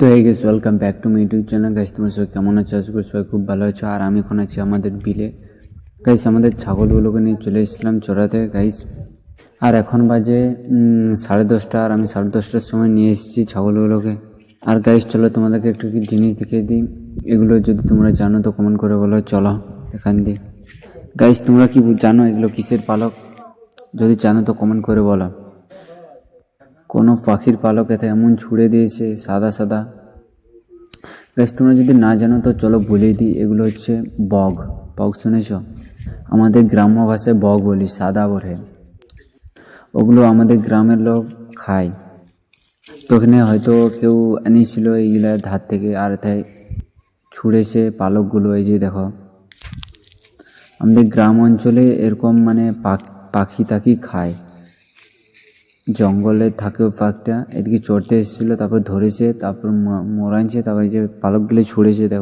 তো এই guys welcome back to my YouTube channel guys তোমার সবাই কেমন আছো? আশা করি সবাই খুব ভালো আছো। আর আমি এখন আছি আমাদের বিলে। গাইস আমাদের ছাগলগুলোকে নিয়ে চলে এসেছিলাম চড়াতে। গাইস আর এখন বাজে সাড়ে দশটা। আর আমি সাড়ে দশটার সময় নিয়ে এসেছি ছাগলগুলোকে। আর গাইস চলো তোমাদেরকে একটু কি জিনিস দেখিয়ে দিই। এগুলো যদি তোমরা জানো, তো কমেন্ট করে বলো। চলো এখান দিয়ে গাইস তোমরা কি জানো এগুলো কিসের পালক? যদি জানো, তো কমেন্ট করে বলো। কোনো পাখির পালক এতে এমন ছুঁড়ে দিয়েছে, সাদা সাদা। গাছ তোমরা যদি না জানো, তো চলো বলেই দিই, এগুলো হচ্ছে বগ। বগ শুনেছ? আমাদের গ্রাম্য ভাষায় বগ বলি, সাদা বলে। ওগুলো আমাদের গ্রামের লোক খায়। তো ওখানে হয়তো কেউ এনেছিল এইগুলা ধার থেকে, আর তাই ছুঁড়েছে পালকগুলো, এই যে দেখো। আমাদের গ্রাম অঞ্চলে এরকম মানে পাখ- টাখি খায়। জঙ্গলে থাকে পাখিটা এদিকে চড়তে এসেছিল, তারপর ধরেছে, তারপর ম- মরাইছে তারপর এই যে পালকগুলো ছুঁড়েছে, দেখো।